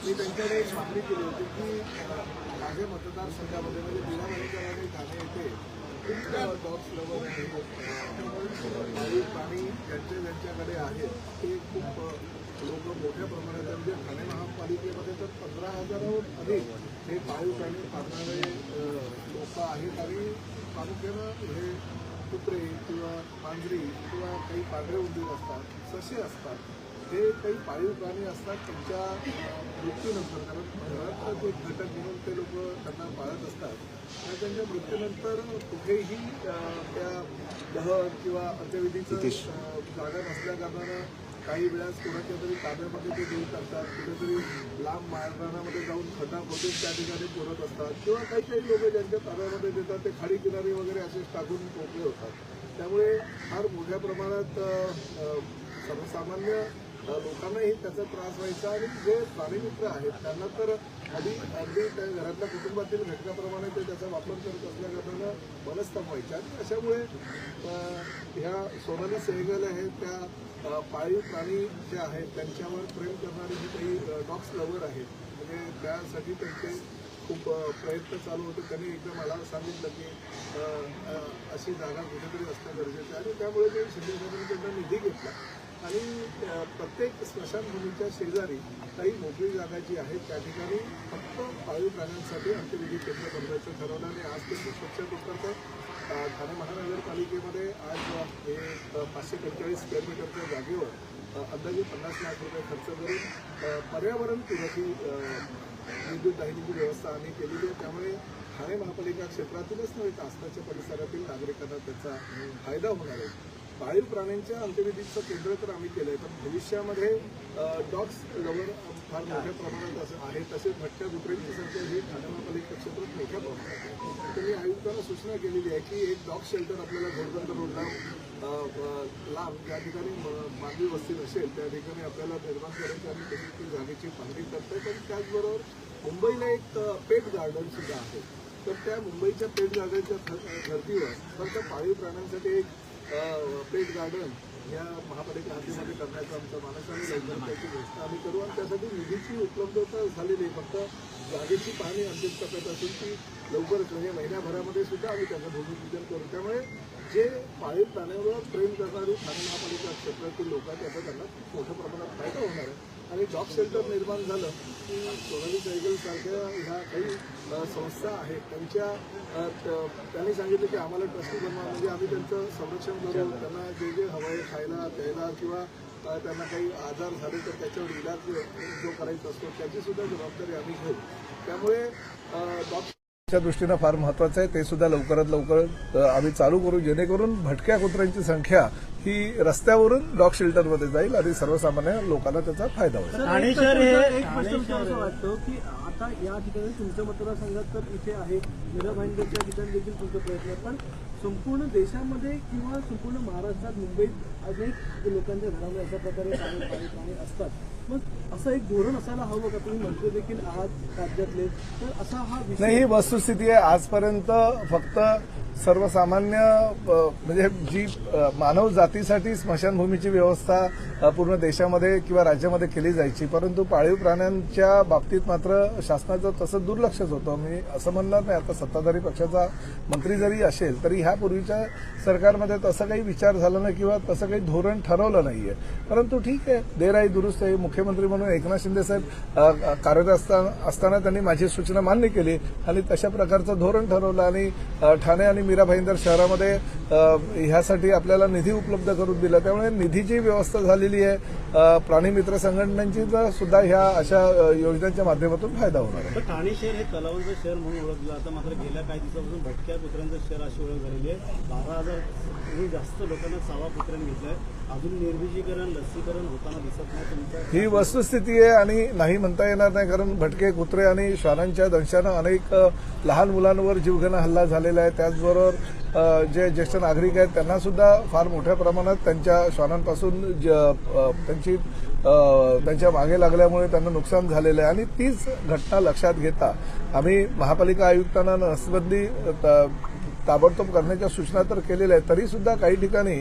मी त्यांच्याकडे एक मागणी केली होती की अं, माझ्या मतदारसंघामध्ये म्हणजे मीरा भाईंदर आणि ठाणे येथे खूप डॉग्स लवर पाळीव प्राणी ज्यांचे ज्यांच्याकडे आहेत ते खूप लोक मोठ्या प्रमाणात आहे. म्हणजे ठाणे महापालिकेमध्ये तर पंधरा हजाराहून अधिक हे पाळीव प्राणी पाळणारे लोक आहेत आणि प्रामुख्यानं हे कुत्रे किंवा मांजरी किंवा काही पांढरे उंदीर असतात ससे असतात हे काही पाळीव प्राणी असतात त्यांच्या मृत्यूनंतर. कारण घरातलं एक घटक म्हणून ते लोक त्यांना पाळत असतात आणि त्यांच्या मृत्यूनंतर कुठेही त्या दहन किंवा अंत्यविधीचं जागा नसल्या कारणानं काही वेळेस कोणाच्या तरी ताब्यामध्ये ते देऊ टाकतात कुठेतरी लांब मैदानामध्ये जाऊन खड्डा खोदून त्या ठिकाणी पुरत असतात. किंवा काही काही लोक ज्यांच्या ताब्यामध्ये देतात ते खाडी किनारी वगैरे असेच टाकून पोकले होतात. त्यामुळे फार मोठ्या प्रमाणात सर्वसामान्य लोकांनाही त्याचा त्रास व्हायचा आणि जे प्राणीमित्र आहेत त्यांना तर आधी अगदी त्या घरातल्या कुटुंबातील घटकाप्रमाणे ते त्याचा वापर करत असल्या कारणानं मनस्ताप व्हायचे. आणि अशामुळे ह्या सोनाली सहगल आहेत त्या पाळीव प्राणी जे आहेत त्यांच्यावर प्रेम करणारे जे काही डॉग्स लवर आहेत म्हणजे त्यासाठी त्यांचे खूप प्रयत्न चालू होते. त्यांनी एकदा मला सांगितलं की अशी जागा कुठेतरी असणं गरजेचं आहे. आणि त्यामुळे ते शिंदे साहेबांनी त्यांना निधी घेतला. आणि प्रत्येक स्मशानभूमीच्या शेजारी काही मोकळी जागा जी आहे त्या ठिकाणी फक्त पाळीव प्राण्यांसाठी अंत्यविधी केंद्र बनवायचं ठरवलं आणि आज ते स्वच्छ करत आहे ठाणे महानगरपालिकेमध्ये आज हे पाचशे पंचेचाळीस स्क्वेअर मीटरच्या जागेवर अंदाजे पन्नास लाख रुपये खर्च करून पर्यावरण पर्यावरणपूरक विद्युत दाहिनीची व्यवस्था आम्ही केलेली आहे. त्यामुळे ठाणे महापालिका क्षेत्रातीलच नव्हे तर आसपासच्या परिसरातील नागरिकांना त्याचा फायदा होणार आहे. पाळीव प्राण्यांच्या अंत्यविधीचं केंद्र तर आम्ही केलं आहे पण भविष्यामध्ये डॉग्स लवर फार मोठ्या प्रमाणात असं आहे तसेच भटक्या दुपरेंच्यासारख्या हे ही ठाणे क्षेत्रात मोठ्या प्रमाणात आहे. तर मी आयुक्तांना सूचना केलेली आहे की एक डॉग शेल्टर आपल्याला घोडबंदर रोडला लांब ज्या ठिकाणी म- मानवी वस्ती नसेल त्या ठिकाणी आपल्याला निर्माण करायची आणि तशी जागेची मागणी करता येते आणि त्याचबरोबर मुंबईला एक पेट गार्डन सुद्धा आहे. तर त्या मुंबईच्या पेट गार्डनच्या ध- धर्तीवर फक्त पाळीव प्राण्यांसाठी एक पेट गार्डन या महापालिका हद्दीमध्ये करण्याचं आमचं मानस आहे. त्याची घोषणा आम्ही करू आणि त्यासाठी निधीची उपलब्धता झालेली आहे. फक्त जागेची पाहणी अंतिम टप्प्यात असून ती लवकरच म्हणजे महिन्याभरामध्ये सुद्धा आम्ही त्याचं भूमिपूजन करू. त्यामुळे जे पाळीव प्राण्यावर प्रेम करणारी ठाणे महापालिका क्षेत्रातील लोक आहेत त्याचा त्यांना मोठ्या प्रमाणात फायदा होणार आहे. आणि डॉग शेल्टर निर्माण झालं की सोनाली सायकल सारख्या ह्या काही संस्था आहेत त्यांच्या त्यांनी सांगितलं की आम्हाला ट्रस्टी बनवा म्हणजे आम्ही त्यांचं संरक्षण करू त्यांना जे जे हवं आहे खायला प्यायला किंवा त्यांना काही आजार झाले तर त्याच्यावर इलाज जो करायचा असतो त्याची सुद्धा जबाबदारी आम्ही घेऊ. त्यामुळे डॉग त्या दृष्टीनं फार महत्वाचं आहे. ते सुद्धा लवकरात लवकर आम्ही चालू करू. जेणेकरून भटक्या कुत्र्यांची संख्या ही रस्त्यावरून डॉग शेल्टरमध्ये जाईल आणि सर्वसामान्य लोकांना त्याचा फायदा होईल. आता या ठिकाणी तुमच्या मतदारसंघात तर इथे आहे. मीरा भाईंदरच्या ठिकाणी देखील तुमचा प्रयत्न आहे. पण संपूर्ण देशामध्ये किंवा संपूर्ण महाराष्ट्रात मुंबईत अनेक लोकांच्या घरामध्ये अशा प्रकारे पाणी पाणी पाणी असतात. मग असं एक धोरण असायला हवं का? तुम्ही मंत्री देखील आहात राज्यातले. तर असा हा नाही ही वस्तुस्थिती आहे. आजपर्यंत फक्त सर्वसामान्य म्हणजे जी मानव जातीसाठी स्मशानभूमीची व्यवस्था पूर्ण देशामध्ये किंवा राज्यामध्ये केली जायची परंतु पाळीव प्राण्यांच्या बाबतीत मात्र शासनाचं तसं दुर्लक्षच होतं. मी असं म्हणणार नाही आता सत्ताधारी पक्षाचा मंत्री जरी असेल तरी ह्यापूर्वीच्या सरकारमध्ये तसं काही विचार झाला नाही किंवा तसं काही धोरण ठरवलं नाहीये. परंतु ठीक आहे देराई दुरुस्त आहे. मुख्यमंत्री म्हणून एकनाथ शिंदे साहेब कार्यरत असताना त्यांनी माझी सूचना मान्य केली आणि तशा प्रकारचं धोरण ठरवलं आणि ठाणे आणि मीरा भाईंदर शहरामध्ये ह्यासाठी आपल्याला निधी उपलब्ध करून दिला. त्यामुळे निधीची व्यवस्था झालेली आहे. प्राणी मित्र संघटनांची सुद्धा ह्या अशा योजनांच्या माध्यमातून फायदा होणार आहे. ठाणे शहर हे तलावांचं शहर म्हणून ओळखलं जातं. मात्र गेल्या काही दिवसापासून भटक्या कुत्र्यांचं शहर अशी ओळख झालेली आहे. बारा हजारहून जास्त लोकांना चावा कुत्र्याने घेतलाय. अजून निर्विजीकरण लसीकरण होताना दिसत नाही ही वस्तुस्थिती आहे आणि नाही म्हणता येणार नाही कारण भटके कुत्रे आणि श्वानांच्या दंशानं अनेक लहान मुलांवर जीवघेणा हल्ला झालेला आहे. त्याचबरोबर त्याचबरोबर जे ज्येष्ठ नागरिक आहेत त्यांना सुद्धा फार मोठ्या प्रमाणात त्यांच्या श्वानांपासून ज- त्यांची त्यांच्या मागे लागल्यामुळे त्यांना नुकसान झालेलं आहे. आणि तीच घटना लक्षात घेता आम्ही महापालिका आयुक्तांना नसबंदी ताबडतोब करण्याच्या सूचना तर केलेल्या आहेत. तरी सुद्धा काही ठिकाणी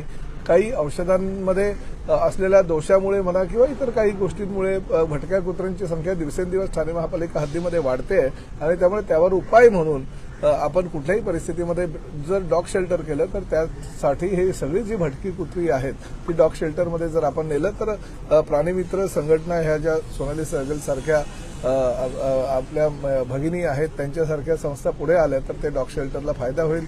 काही औषधांमध्ये असलेल्या दोषामुळे म्हणा किंवा इतर काही गोष्टींमुळे भटक्या कुत्र्यांची संख्या दिवसेंदिवस ठाणे महापालिका हद्दीमध्ये वाढते आहे आणि त्यामुळे त्यावर उपाय म्हणून आपण कुठल्याही परिस्थितीमध्ये जर डॉग शेल्टर केलं तर त्यासाठी हे सगळी जी भटकी कुत्री आहेत ती डॉग शेल्टरमध्ये जर आपण नेलं तर प्राणीमित्र संघटना ह्या ज्या सोनाली सहगल सारख्या आपल्या भगिनी आहेत त्यांच्यासारख्या संस्था पुढे आल्या तर ते डॉग शेल्टरला फायदा होईल.